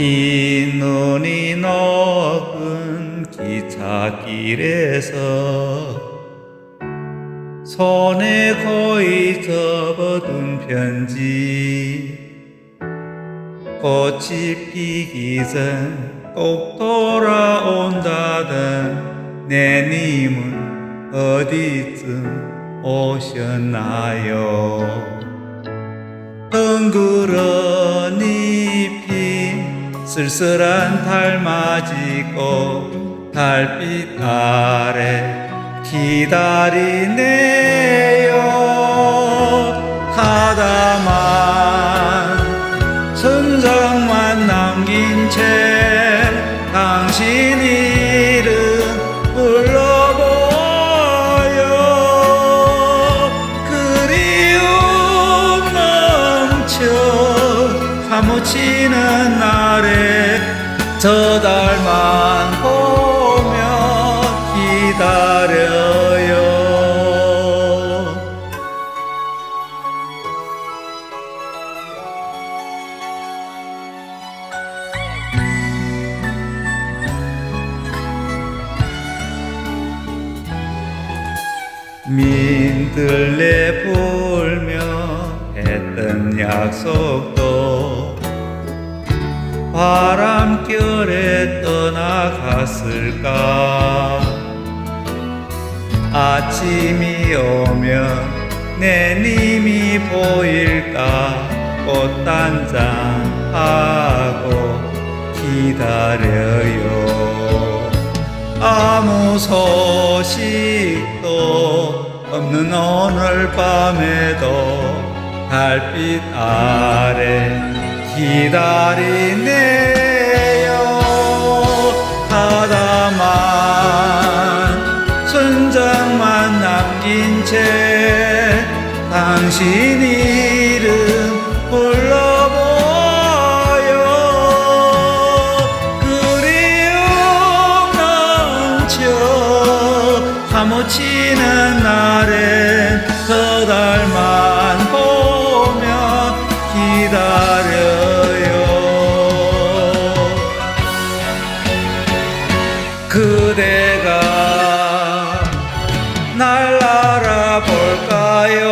흰 눈이 녹은 기찻길에서 손에 거의 접어둔 편지 꽃이 피기 전 꼭 돌아온다던 내님은 어디쯤 오셨나요? 덩그러니 핀 쓸쓸한 달맞이고 달빛 아래 기다리네요. 하다만 선장만 남긴 채 당신 이름 불러보여 그리움 넘쳐 사무치는 날에 저 달만 보며 기다려요. 민들레 불며 했던 약속도 바람결에 떠나갔을까? 아침이 오면 내 님이 보일까? 꽃단장하고 기다려요. 아무 소식도 없는 오늘 밤에도 달빛 아래 기다리네요. 하다만 순장만 남긴 채 당신 이름 불러보여 그리움 넘쳐 사무치는 그대가 날 알아볼까요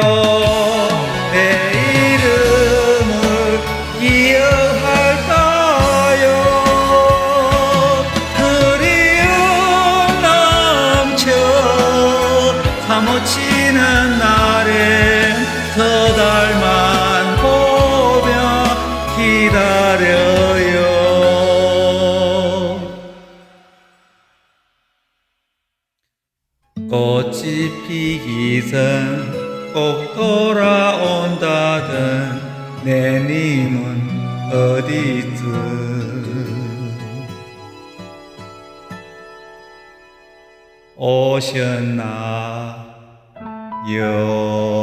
전꼭 돌아온다던 내 님은 어디쯤 오셨나 요?